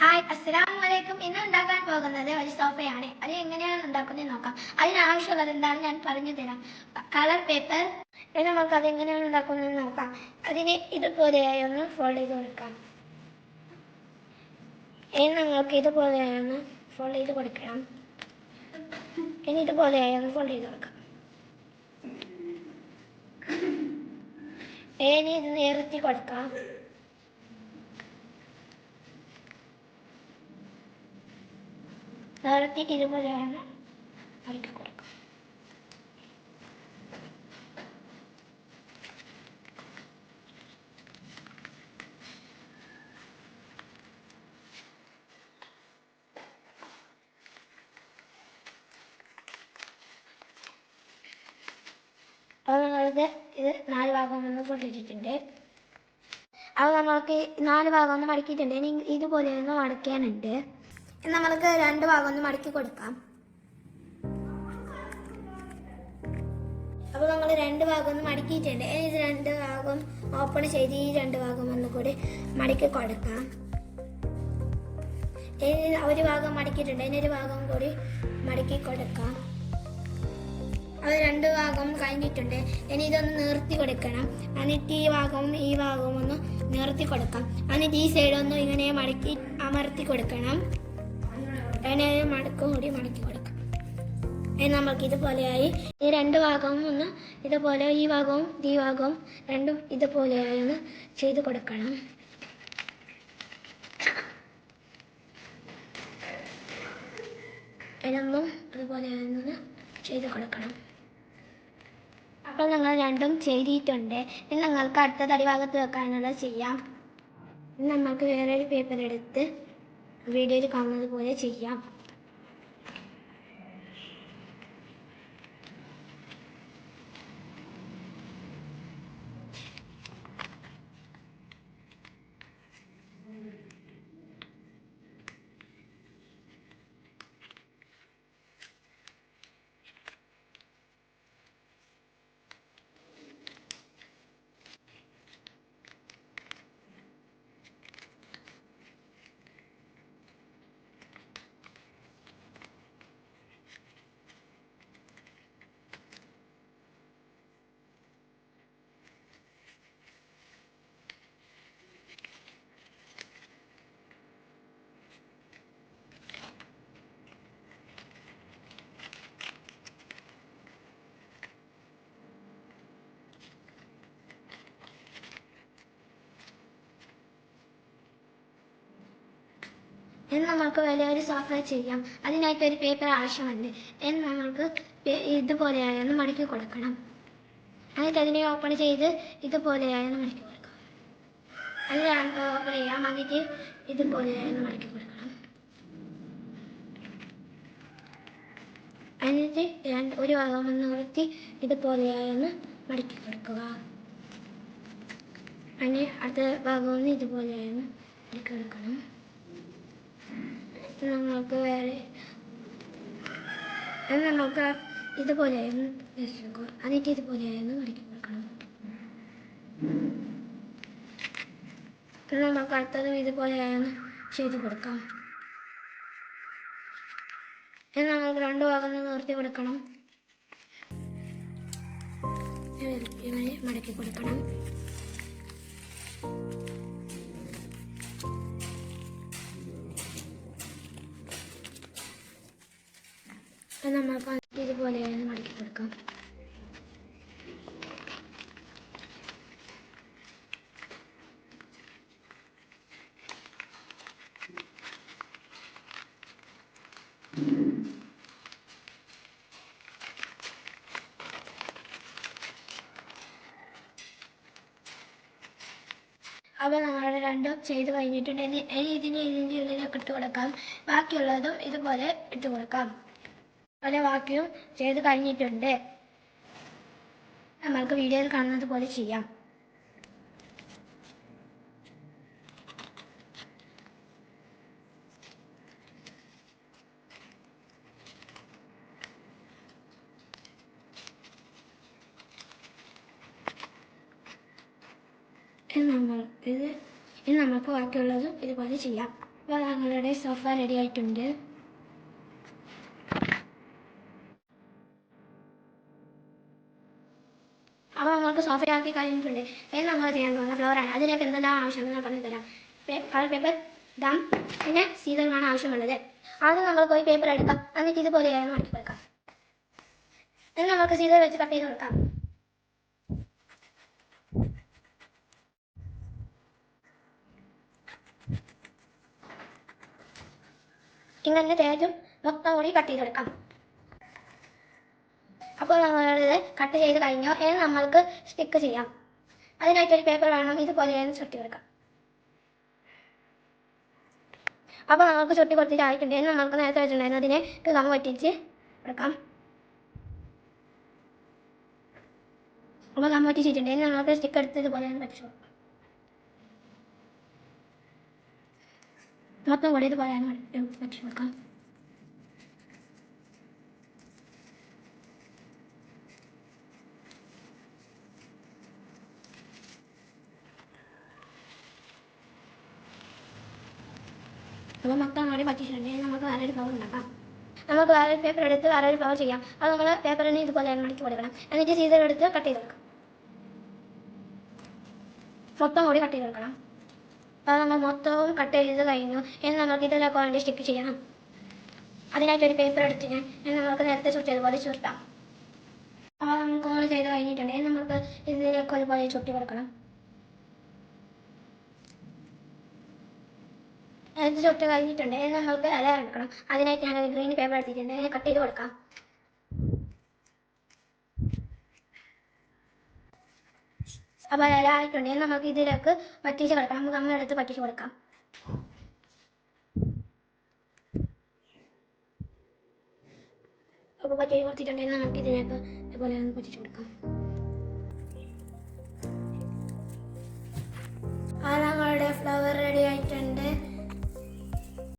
Hi അസ്സലാമു അലൈക്കും ഇന്ന് ഉണ്ടാക്കാൻ പോകുന്നത് ഒരു സോഫയാണ്. അത് എങ്ങനെയാണ് ഉണ്ടാക്കുന്നത് നോക്കാം. അതിനാവശ്യമുള്ളത് എന്താണ് ഞാൻ പറഞ്ഞു തരാം. കളർ പേപ്പർ നമുക്ക് അത് എങ്ങനെയാണ് ഉണ്ടാക്കുന്നത് നോക്കാം. അതിന് ഇതുപോലെയായി ഒന്ന് ഫോൾഡ് ചെയ്ത് കൊടുക്കാം. ഇനി നമുക്ക് ഇതുപോലെയായി ഒന്ന് ഫോൾഡ് ചെയ്ത് കൊടുക്കണം. ഇനി ഇതുപോലെയായി ഒന്ന് ഫോൾഡ് ചെയ്ത് കൊടുക്കാം. ഇനി ഇത് നിരത്തി കൊടുക്കാം. നിരത്തി ഇരുപതാണ്. അവർക്ക് കൊടുക്കും. അപ്പോൾ നമ്മൾക്ക് ഇത് നാല് ഭാഗം ഒന്ന് പൊട്ടിച്ചിട്ടുണ്ട് അപ്പോൾ നമ്മൾക്ക് നാല് ഭാഗം ഒന്ന് മടക്കിയിട്ടുണ്ട്. ഇനി ഇതുപോലെ ഒന്ന് മടക്കാനുണ്ട് നമ്മൾക്ക് രണ്ട് ഭാഗം ഒന്ന് മടക്കി കൊടുക്കാം. അപ്പോൾ നമ്മൾ രണ്ട് ഭാഗം ഒന്ന് മടക്കിയിട്ടുണ്ട് ഇത് രണ്ട് ഭാഗം ഓപ്പൺ ചെയ്ത് ഈ രണ്ട് ഭാഗം ഒന്ന് കൂടി മടക്കി കൊടുക്കാം. ഒരു ഭാഗം മടക്കിയിട്ടുണ്ട്. അതിനൊരു ഭാഗം കൂടി മടക്കി കൊടുക്കാം. അത് രണ്ട് ഭാഗം കഴിഞ്ഞിട്ടുണ്ട്. ഇനി ഇതൊന്ന് നിർത്തി കൊടുക്കണം. എന്നിട്ട് ഈ ഭാഗവും ഈ ഭാഗവും ഒന്ന് നിർത്തി കൊടുക്കാം. എന്നിട്ട് ഈ സൈഡൊന്നും ഇങ്ങനെ മടക്കി അമർത്തി കൊടുക്കണം. അതിനെ മടക്കും കൂടി മടക്കി കൊടുക്കാം. ഇനി നമുക്ക് ഇതുപോലെയായി ഈ രണ്ട് ഭാഗവും ഒന്ന് ഇതുപോലെ ഈ ഭാഗവും ഈ ഭാഗവും രണ്ടും ഇതുപോലെയായി ഒന്ന് ചെയ്ത് കൊടുക്കണം. ഇതൊന്നും അതുപോലെ ഒന്ന് ചെയ്ത് കൊടുക്കണം. അപ്പോൾ നിങ്ങൾ രണ്ടും ചെയ്തിട്ടുണ്ട്. ഇനി നിങ്ങൾക്ക് അടുത്ത തടി ഭാഗത്ത് വെക്കാനുള്ളത് ചെയ്യാം. ഇനി നമുക്ക് വേറൊരു പേപ്പർ എടുത്ത് വീഡിയോയിൽ കാണുന്നത് പോലെ ചെയ്യാം. ഇനി നമ്മൾക്ക് വലിയൊരു സോഫ ചെയ്യാം. അതിനായിട്ട് ഒരു പേപ്പർ ആവശ്യമുണ്ട്. എന്ന് നമ്മൾക്ക് ഇതുപോലെയായൊന്ന് മടക്കി കൊടുക്കണം. എന്നിട്ട് അതിനെ ഓപ്പൺ ചെയ്ത് ഇതുപോലെയായൊന്ന് മടക്കി കൊടുക്കണം അത് ഓപ്പൺ ചെയ്യാം. എന്നിട്ട് ഇതുപോലെയായൊന്ന് മടക്കി കൊടുക്കണം. എന്നിട്ട് രണ്ട് ഒരു ഭാഗം ഒന്ന് നിർത്തി ഇതുപോലെയായൊന്ന് മടക്കി കൊടുക്കുക. അങ്ങനെ അടുത്ത ഭാഗം ഒന്ന് ഇതുപോലെയായൊന്ന് മടക്കി കൊടുക്കണം. നമുക്ക് വേറെ നമുക്ക് ഇതുപോലെയായിരുന്നു വെച്ചെടുക്കുക ഇതുപോലെയായിരുന്നു മടക്കി കൊടുക്കണം പിന്നെ നമുക്ക് അടുത്തതും ഇതുപോലെയായിരുന്നു ചെയ്ത് കൊടുക്കാം. ഇനി നമുക്ക് രണ്ട് ഭാഗം നിർത്തി കൊടുക്കണം. മടക്കി കൊടുക്കണം. അത് നമുക്ക് ഇതുപോലെ മടക്കി കൊടുക്കാം. അപ്പോൾ നമ്മൾ രണ്ടും ചെയ്ത് കഴിഞ്ഞിട്ടുണ്ട്. ഇനി ഇതിന് ഇതിന്റെ ഉള്ളിലൊക്കെ ഇട്ട് കൊടുക്കാം. ബാക്കിയുള്ളതും ഇതുപോലെ ഇട്ട് കൊടുക്കാം. ബാക്കിയും ചെയ്ത് കഴിഞ്ഞിട്ടുണ്ട്. നമ്മൾക്ക് വീഡിയോയിൽ കാണുന്നത് പോലെ ചെയ്യാം. നമ്മൾ ഇത് നമുക്ക് ബാക്കിയുള്ളതും ഇതുപോലെ ചെയ്യാം. അപ്പോൾ ഞങ്ങളുടെ സോഫ റെഡി ആയിട്ടുണ്ട്. അപ്പോൾ നമ്മൾക്ക് സോഫയാക്കി കഴിഞ്ഞിട്ടുണ്ട്. ഇനി നമ്മൾ ചെയ്യാൻ പോകുന്ന ഫ്ലോറാണ് അതിലേക്ക് എന്തെല്ലാം ഞാൻ പറഞ്ഞു തരാം. കളർ പേപ്പർ ദം പിന്നെ സീതകളാണ് ആവശ്യമുള്ളത്. ആദ്യം നമ്മൾ പോയി പേപ്പർ എടുക്കാം. എന്നിട്ട് ഇതുപോലെ മാറ്റി കൊടുക്കാം. ഇനി നമുക്ക് സീത വെച്ച് കട്ട് ചെയ്ത് കൊടുക്കാം. ഇങ്ങനെ തേജും മൊത്തം കൂടി കട്ട് ചെയ്തെടുക്കാം അപ്പോൾ നമ്മളിത് കട്ട് ചെയ്ത് കഴിഞ്ഞോ ഇനി നമ്മൾക്ക് സ്റ്റിക്ക് ചെയ്യാം. അതിനായിട്ടൊരു പേപ്പർ വേണം ഇതുപോലെ ചുട്ടി കൊടുക്കാം. അപ്പോൾ നമുക്ക് ചുട്ടി കൊടുത്തിട്ട് ആയിട്ടുണ്ടെങ്കിൽ ഇനി നമ്മൾക്ക് നേരത്തെ വെച്ചിട്ടുണ്ടായിരുന്നു അതിനെ ഗം പറ്റിച്ച് എടുക്കാം അപ്പോൾ ഗം പറ്റിച്ചിട്ടുണ്ട് നമ്മൾക്ക് നമുക്ക് സ്റ്റിക്ക് എടുത്ത് ഇതുപോലെ വെച്ചു മൊത്തം കൂടി ഇതുപോലെ പറ്റിച്ചു കൊടുക്കാം. അപ്പോൾ മൊത്തം കൂടി പറ്റിച്ചിട്ടുണ്ടെങ്കിൽ നമുക്ക് വേറൊരു പവർ ഉണ്ടാക്കാം. നമുക്ക് വേറൊരു പേപ്പർ എടുത്ത് വേറൊരു പവർ ചെയ്യാം. അത് നമ്മൾ പേപ്പറിന് ഇതുപോലെ മടക്കി കൊടുക്കണം എന്നിട്ട് സീസർ എടുത്ത് കട്ട് ചെയ്ത് കൊടുക്കാം മൊത്തം കൂടി കട്ട് ചെയ്ത് കൊടുക്കണം അപ്പോൾ നമ്മൾ മൊത്തവും കട്ട് ചെയ്ത് കഴിഞ്ഞു. ഇനി നമുക്ക് ഇതിലൊക്കെ വേണ്ടി സ്റ്റിക്ക് ചെയ്യണം. അതിനായിട്ടൊരു പേപ്പർ എടുത്ത് ഞാൻ ഇനി നമുക്ക് നേരത്തെ ചുട്ടിയതുപോലെ ചുരുട്ടാം അപ്പോൾ നമുക്ക് നമ്മൾ ചെയ്ത് കഴിഞ്ഞിട്ടുണ്ടെങ്കിൽ നമുക്ക് ഇതിലേക്ക് ഒരുപോലെ ചുട്ടി കൊടുക്കണം. ഏത് ചുട്ട് കഴിഞ്ഞിട്ടുണ്ട്. നമുക്ക് അലയർ എടുക്കണം അതിനായിട്ട് ഞാൻ ഗ്രീൻ പേപ്പർ എടുത്തിട്ടുണ്ട്. അതിനെ കട്ട് ചെയ്ത് കൊടുക്കാം. അപ്പോൾ അലയായിട്ടുണ്ടെങ്കിൽ നമുക്ക് ഇതിലേക്ക് പറ്റിച്ച് കൊടുക്കാം. നമുക്ക് അമ്മയെടുത്ത് പറ്റിച്ച് കൊടുക്കാം. അപ്പോൾ പറ്റിച്ച് കൊടുത്തിട്ടുണ്ടെങ്കിൽ നമുക്ക് ഇതിനേക്ക് ഇതുപോലെ പറ്റിച്ച് കൊടുക്കാം. ആ ഞങ്ങളുടെ ഫ്ലവർ റെഡി ആയിട്ടുണ്ട്.